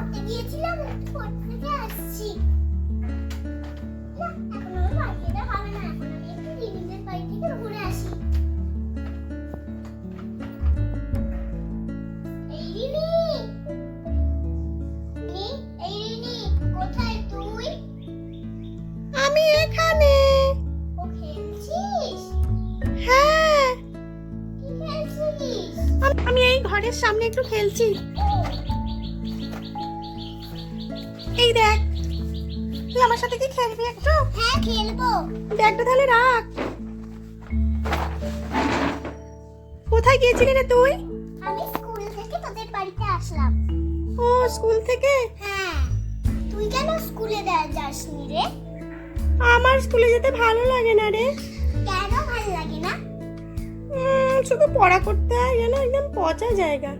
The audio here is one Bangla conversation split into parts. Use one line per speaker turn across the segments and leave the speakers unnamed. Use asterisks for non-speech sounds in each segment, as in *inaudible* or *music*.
পড়তে গিয়েছিলাম একটু পড়তে থেকে আসছি এখন আমার বাড়ি যেতে হবে না এখন আমি একটু রিমিদের বাড়ি থেকে ঘুরে আসি। এই রিমি রিমি এই রিমি কোথায় তুই?
আমি এখানে।
ও খেলছিস?
হ্যাঁ।
কি খেলছিস
আমি এই ঘরের সামনে একটু খেলছি। এই দেখ। তুই আমার সাথে কি খেলবি একটু?
হ্যাঁ খেলব।
ব্যাগটা তাহলে রাখ। কোথায় গিয়েছিলি রে তুই?
আমি স্কুল থেকে তোদের বাড়িতে আসলাম।
ও স্কুল থেকে?
হ্যাঁ। তুই কেন স্কুলে যাসনি রে?
আমার স্কুলে যেতে ভালো লাগে না রে।
কেন ভালো লাগে না?
শুধু পড়া করতে হয় যেন একদম পচা জায়গা।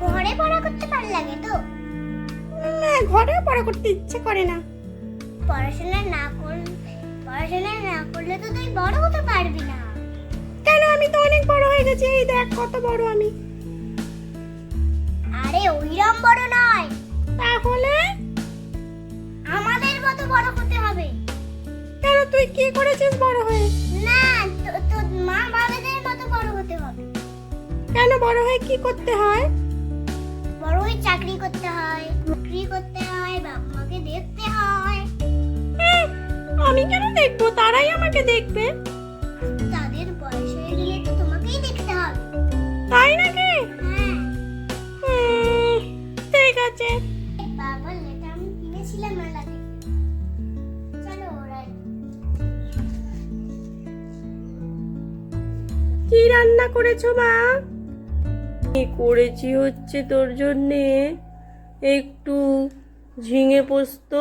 ঘরে পড়া করতে ভালো লাগে তো?
না ঘরে পড়া করতে ইচ্ছে করে না।
পড়াশোনা না কর পড়াশোনা না করলে তো তুই বড় হতে পারবি না।
কেন? আমি তো অনেক বড় হয়ে গেছি এই দেখ কত বড় আমি।
আরে ওইরকম বড় নয়।
তাহলে?
আমাদের মতো বড় হতে হবে।
কেন? তুই কি করেছিস বড় হয়ে?
না তো- তো মা বাবাদের মতো বড় হতে হবে।
কেন বড় হয়ে কি করতে হয়?
বড় হয়ে চাকরি করতে হয়। চাকরি করতে হয় বাবা মাকে দেখতে হয়।
আমি কেন দেখব? তারাই আমাকে দেখবে।
তাদের বয়স হয়ে গেলে তো তোমাকেই দেখতে হবে।
তাই নাকি?
হ্যাঁ।
ঠিক আছে।
বাবা লেটা আমি কিনেছিলাম মেলা থেকে চলো ওরা
কি রান্না করেছ মা? করেছি হচ্ছে তোর জন্যে? একটু ঝিঙে পোস্ত,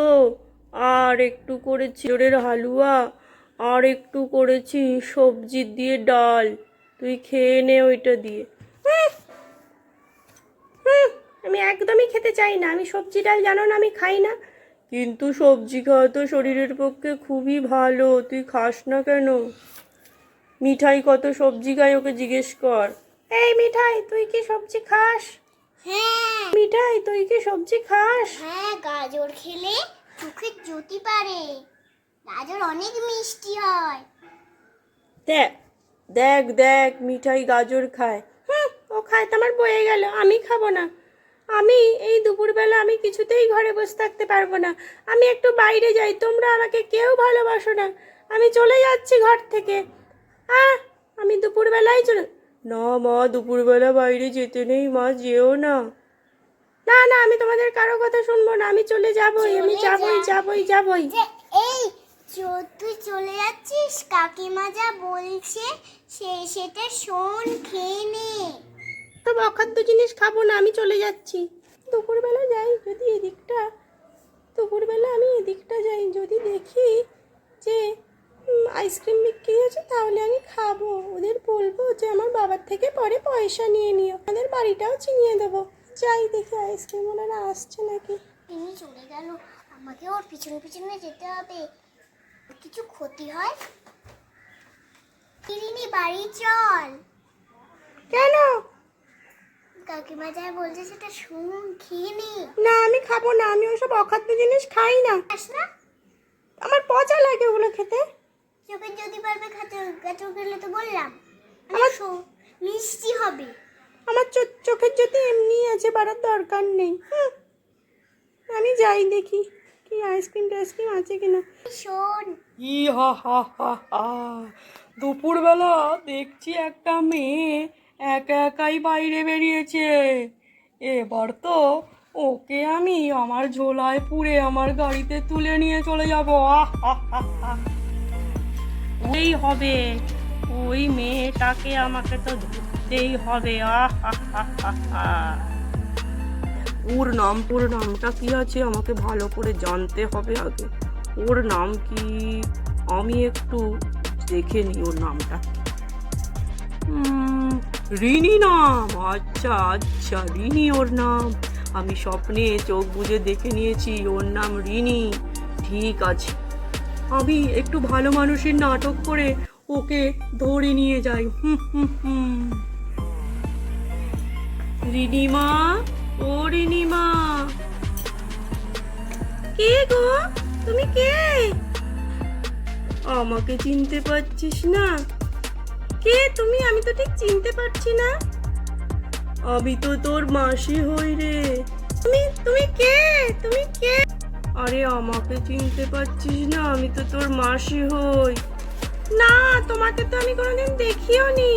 আর একটু করেছি জোরের হালুয়া, আর একটু করেছি সবজি দিয়ে ডাল। তুই খেয়ে নে ওইটা দিয়ে। আমি একদমই খেতে চাই না। আমি সবজি ডাল জানো না, আমি খাই না। কিন্তু সবজি খাওয়া তো শরীরের পক্ষে খুবই ভালো। তুই খাস না কেন? মিঠাই কত সবজি খায়, ওকে জিজ্ঞেস কর। এই মিঠাই, তুই কি সবজি খাস?
হ্যাঁ।
মিঠাই তুই কি সবজি খাস?
হ্যাঁ গাজর খেলে চোখে জ্যোতি পারে। গাজর অনেক মিষ্টি হয়।
দেখ দেখ দেখ মিঠাই গাজর খায়। হুম ও খায় তো আমার বয়ে গেল আমি খাব না। আমি এই দুপুরবেলা আমি কিছুতেই ঘরে বসে থাকতে পারব না। আমি একটু বাইরে যাই তোমরা আমাকে কেউ ভালোবাসো না। আমি চলে যাচ্ছি ঘর থেকে। আহ আমি দুপুরবেলায় চলে না মা দুপুরবেলা বাইরে যেতে নেই মা যেও না। না না আমি তোমাদের কারও কথা শুনব না আমি চলে যাবই আমি যাবই। যাবই যাবই।
এই তুই চলে যাচ্ছিস? কাকিমা যা বলছে সে সেটা শোন খেয়ে নে।
তো অখাদ্য জিনিস খাব না আমি চলে যাচ্ছি। দুপুরবেলা যাই যদি এদিকটা দুপুরবেলা আমি এদিকটা যাই যদি দেখি যে আইসক্রিম বিক্রি হচ্ছে তাহলে আমি খাব ওদের যে আমার বাবার থেকে পরে পয়সা নিয়ে নিও। আমাদের বাড়িটাও চিনিয়ে দেবো। যাই দেখি আইসক্রিম ওনারা আসছে নাকি।
তিনি চলে গেল। আমাকে ওর পিছনে পিছনে যেতে হবে। কিছু ক্ষতি হয়? কিরিনি বাড়ি চল।
কেন?
কাকিমা যা বলছে সেটা শুন খেয়ে নে।
না আমি খাব না। আমি ওসব অখাদ্য জিনিস খাই না।
খাস না?
আমার পচা লাগে ওগুলো খেতে।
চোখের যদি পারবে খাতে গাছর গেলে তো বললাম।
আমার-
মিষ্টি হবে।
আমার চোখের যদি এমনি আছে বাড়ার দরকার নেই। আমি যাই দেখি কি আইসক্রিম টাইসক্রিম আছে কিনা
শোন।
ই হা হা হা হা। দুপুরবেলা দেখছি একটা মেয়ে একা একাই বাইরে বেরিয়েছে। এবার তো ওকে আমি আমার ঝোলায় পুরে আমার গাড়িতে তুলে নিয়ে চলে যাব। আহ হা হা হা।
এই হবে। ওই মেয়েটাকে আমাকে তো ধরতেই হবে।
ওর নাম ওর নামটা কি আছে আমাকে ভালো করে জানতে হবে আগে। ওর নাম কি? আমি একটু দেখে নিই ওর নামটা। রিনি নাম। আচ্ছা আচ্ছা রিনি ওর নাম। আমি স্বপ্নে চোখ বুজে দেখে নিয়েছি ওর নাম রিনি। ঠিক আছে। আমি একটু ভালো মানুষের নাটক করে ওকে ধরে নিয়ে যাই। রিনিমা, ও রিনিমা।
কে গো? তুমি কে? আমাকে চিনতে পারছিস না। কে তুমি? আমি তো ঠিক চিনতে পারছি না। আমি তো তোর মাসি হই রে। তুমি তুমি কে? তুমি কে? আরে, আমাকে চিনতে পারছিস না। আমি তো তোর মাসি হই। না, তোমাকে তো আমি কোনোদিন দেখিও নি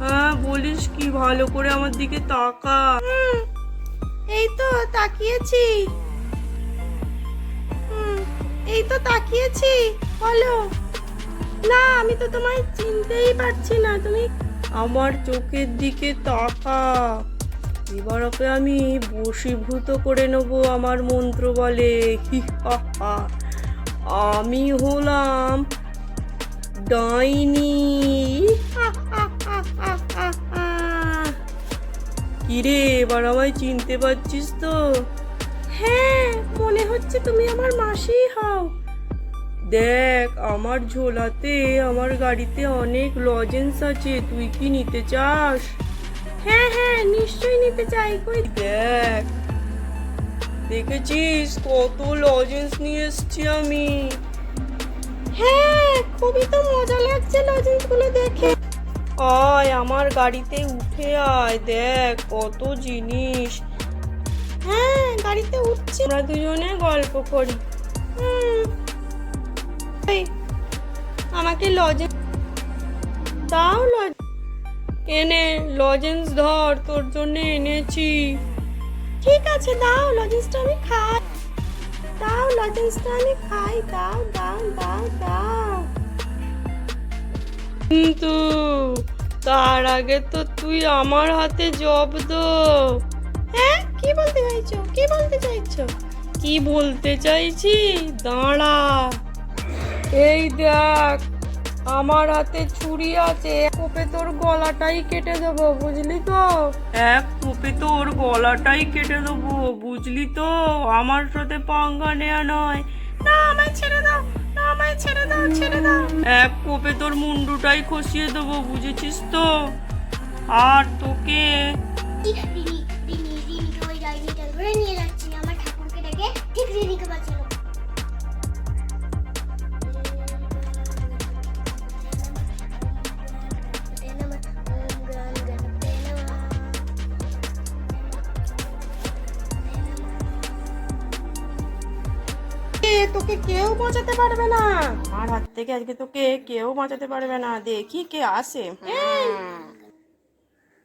হ্যাঁ বলিস কি, ভালো করে আমার দিকে তাকা। এই তো তাকিয়েছি। এই তো তাকিয়েছি, বলো। না, আমি তো তোমায় চিনতেই পারছি না, তুমি আমার চোখের দিকে তাকা। এবার ওকে আমি বশীভূত করে নেব আমার মন্ত্র বলে। আমি হলাম ডাইনি। কিরে এবার আমায় চিনতে পারছিস তো? হ্যাঁ মনে হচ্ছে তুমি আমার মাসি হও। দেখ আমার ঝোলাতে আমার গাড়িতে অনেক লজেন্স আছে। তুই কি নিতে চাস? হ্যাঁ হ্যাঁ নিশ্চয়ই নিতে চাই কই। দেখ। দেখেছিস কত লজেন্স নিয়ে এসছি আমি? হ্যাঁ খুবই তো মজা লাগছে লজেন্সগুলো দেখে। আয় আমার গাড়িতে উঠে আয় দেখ কত জিনিস। হ্যাঁ গাড়িতে উঠছি। আমরা দুজনে গল্প করি। আমাকে লজেন্স দাও লজ এনে লজেন্স ধর তোর জন্য এনেছি। ঠিক আছে দাও লজেন্সটা আমি খাই। দাও লজেন্সটা খাই দাও দাও দাও দাও। কিন্তু তার আগে তো তুই আমার হাতে জব্দ হ্যাঁ কি বলতে চাইছো? কি বলতে চাইছো? কি বলতে চাইছি? দাঁড়া। এই দেখ আমার হাতে ছুরি আছে কোপে তোর গলাটাই কেটে দেবো বুঝলি তো? এক কোপে তোর গলাটাই কেটে দেবো বুঝলি তো? আমার সাথে পাঙ্গা নেওয়া নয়। না আমায় ছেড়ে দাও না আমায় ছেড়ে দাও ছেড়ে দাও। এক কোপে তোর মুন্ডুটাই খসিয়ে দেবো বুঝেছিস তো? আর তোকে
রিনি রিনি রিনিকে ওই ডাইনিটার ধরে নিয়ে যাচ্ছি আমার ঠাকুরকে ডেকে ঠিক রিনিকে
তোকে কেউ বাঁচাতে পারবে না। আমার হাত থেকে আজকে তোকে কেউ বাঁচাতে পারবে না। দেখি কে আসে।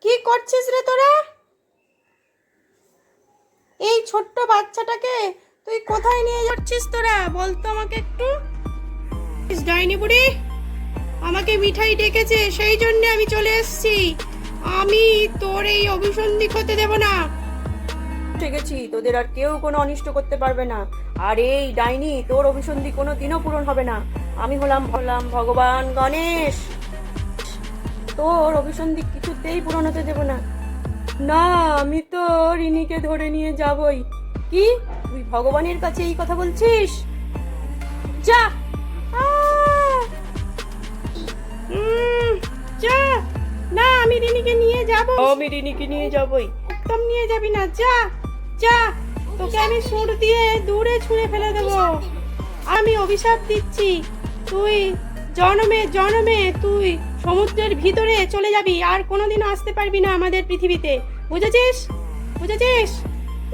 কি করছিস রে তোরা? এই ছোট্ট বাচ্চাটাকে তুই কোথায় নিয়ে যাচ্ছিস তোরা? বলতো আমাকে একটু। ডাইনি বুড়ি, আমাকে মিঠাই ডেকেছে, সেই জন্য আমি চলে এসেছি। আমি তোর এই অভিসন্ধি হতে দেব না। গেছি তোদের আর কেউ কোনো অনিষ্ট করতে পারবে না। আর এই ডাইনি তোর অভিসন্ধি কোনো দিনও পূরণ হবে না। আমি হলাম হলাম ভগবান গণেশ। তোর অভিসন্ধি কিছুতেই পূরণ হতে দেব না। না আমি তো রিনিকে ধরে নিয়ে যাবই। কি? তুই ভগবানের কাছে এই কথা বলছিস? যা! যা! না আমি রিনিকে নিয়ে যাব আমি রিনিকে নিয়ে যাবই। একদম নিয়ে যাবি না যা! যা, তোকে আমি সুর দিয়ে দূরে ছুঁড়ে ফেলে দেবো। আমি অভিশাপ দিচ্ছি। তুই জনমে জনমে তুই সমুদ্রের ভিতরে চলে যাবি। আর কোনোদিন আসতে পারবি না আমাদের পৃথিবীতে। বুঝেছিস? বুঝেছিস?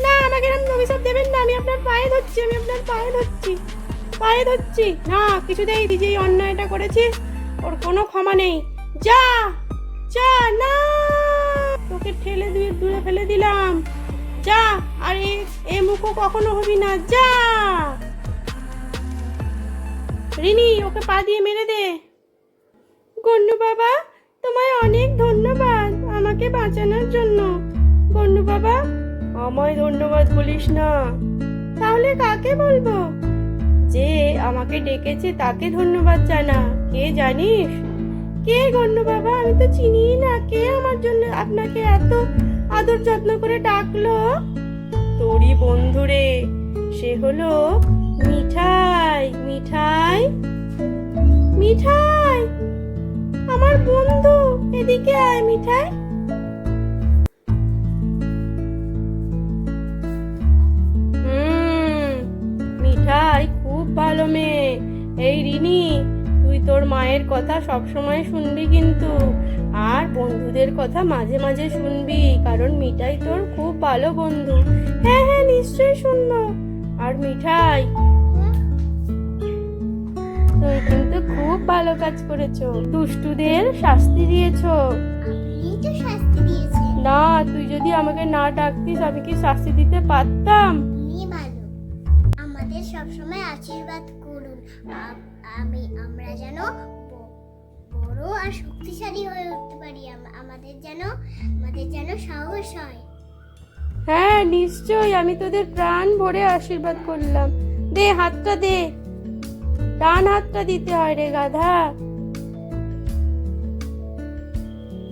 না, আমাকে এরকম অভিশাপ দেবেন না। আমি আপনার পায়ে ধরছি, আমি আপনার পায়ে ধরছি পায়ে ধরছি। না, কিছুতেই তুই যেই অন্যায়টা করেছিস ওর কোনো ক্ষমা নেই। যা যা, না, তোকে ঠেলে দিয়ে দূরে ফেলে দিলাম। যা, আর এ মুখও কখনো হবি না, যা। রিনি, ওকে পা দিয়ে মেরে দে। গন্নু বাবা, তোমায় অনেক ধন্যবাদ আমাকে বাঁচানোর জন্য। গন্নু বাবা, আমায় ধন্যবাদ বলিস না। তাহলে কাকে বলব? যে আমাকে ডেকেছে তাকে ধন্যবাদ জানা। কে জানিস? কে গন্নু বাবা? আমি তো চিনি না। কে আমার জন্য আপনাকে এত আদর যত্ন করে ডাকলো, তোরই বন্ধুরে সে হলো মিঠাই মিঠাই মিঠাই, আমার বন্ধু, এদিকে আয় মিঠাই। হুম ভালো মেয়ে, এই রিনি, তুই তোর মায়ের কথা সবসময় শুনবি কিন্তু। আর বন্ধুদের কথা মাঝে মাঝে শুনবি কারণ মিঠাই তোর খুব ভালো বন্ধু। হ্যাঁ হ্যাঁ নিশ্চয়ই শুনব। আর মিঠাই? তুমি কিন্তু খুব ভালো কাজ করেছ। দুষ্টুদের শাস্তি দিয়েছ। না তুই যদি আমাকে না ডাকতিস আমি কি শাস্তি দিতে পারতাম?
আমাদের সবসময় আশীর্বাদ করুন। আমি আমরা যেন আর শক্তিশালী হয়ে উঠতে পারি আমাদের যেন আমাদের যেন সাহস হয়।
হ্যাঁ নিশ্চয়ই। আমি তোদের প্রাণ ভরে আশীর্বাদ করলাম। দে, হাতটা দে। ডান হাতটা দিতে হয় রে গাধা।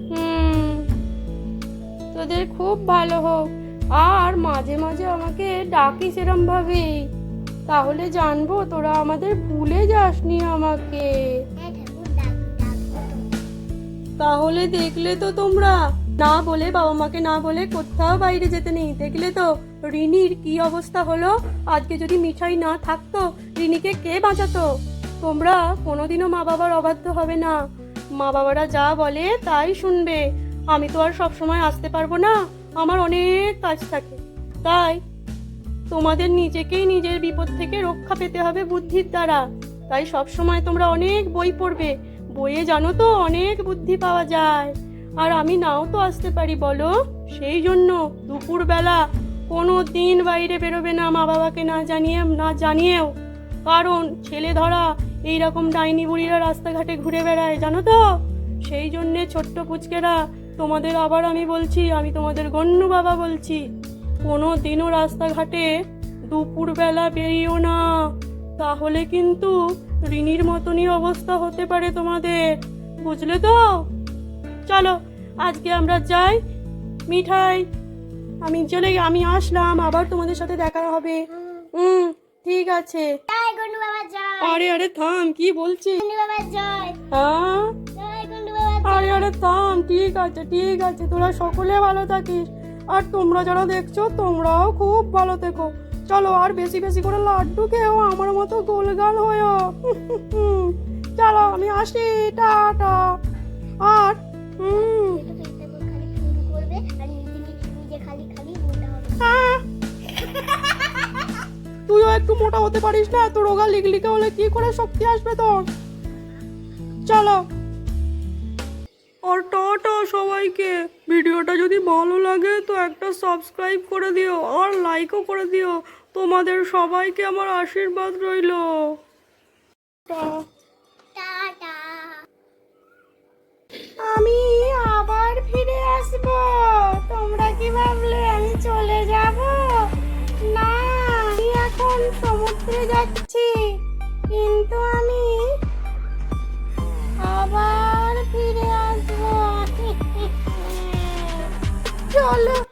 হুম, তোদের খুব ভালো হোক। আর মাঝে মাঝে আমাকে ডাকিস এরম ভাবে তাহলে জানব তোরা আমাদের ভুলে যাসনি আমাকে। তাহলে দেখলে তো তোমরা। না বলে বাবা মাকে না বলে কোথাও বাইরে যেতে নেই। দেখলে তো রিনির কি অবস্থা হলো? আজকে যদি মিঠাই না থাকতো, রিনিকে কে বাঁচাতো? তোমরা কোনোদিনও মা বাবার অবাধ্য হবে না। মা বাবারা যা বলে তাই শুনবে। আমি তো আর সবসময় আসতে পারব না। আমার অনেক কাজ থাকে। তাই তোমাদের নিজেকেই নিজের বিপদ থেকে রক্ষা পেতে হবে বুদ্ধির দ্বারা। তাই সব সময় তোমরা অনেক বই পড়বে। বইয়ে জানো তো অনেক বুদ্ধি পাওয়া যায়। আর আমি নাও তো আসতে পারি, বলো। সেই জন্য দুপুরবেলা কোনো দিন বাইরে বেরোবে না মা বাবাকে না জানিয়ে, না জানিয়েও। কারণ ছেলে ধরা এইরকম ডাইনি বুড়িরা রাস্তাঘাটে ঘুরে বেড়ায়, জানো তো? সেই জন্যে ছোট্ট পুচকেরা, তোমাদের আবার আমি বলছি, আমি তোমাদের গণ্য বাবা বলছি, কোনো দিনও রাস্তাঘাটে দুপুরবেলা বেরিও না। তাহলে কিন্তু রিনির মতনই অবস্থা হতে পারে তোমাদের বুঝলে তো? চলো আজকে আমরা যাই। মিঠাই আমি চলে আমি আসলাম আবার তোমাদের সাথে দেখা হবে। হুম ঠিক আছে। আরে আরে থাম কি বলছিস?
জয়।
হ্যাঁ। আরে আরে থাম ঠিক আছে ঠিক আছে তোরা সকলে ভালো থাকিস। আর তোমরা যারা দেখছ তোমরাও খুব ভালো থেকো। চলো আর বেশি বেশি করে লাড্ডু খেও, আমার মতো গোলগাল হয়েও। চলো, আমি আসি, টাটা। আর আহ! তুইও একটু মোটা হতে পারিস না এত রোগা লিগলিকে হলে কি করে শক্তি আসবে তোর? চলো। আর টাটা সবাইকে। ভিডিওটা যদি ভালো লাগে তো একটা সাবস্ক্রাইব করে দিও, আর লাইকও করে দিও। তোমাদের সবাইকে আমার আশীর্বাদ রইল। আমি আবার ফিরে আসব। তোমরা কি ভাবলে আমি চলে যাব? না আমি এখন সমুদ্রে যাচ্ছি। কিন্তু আমি আবার ফিরে আসব। *laughs* চলো।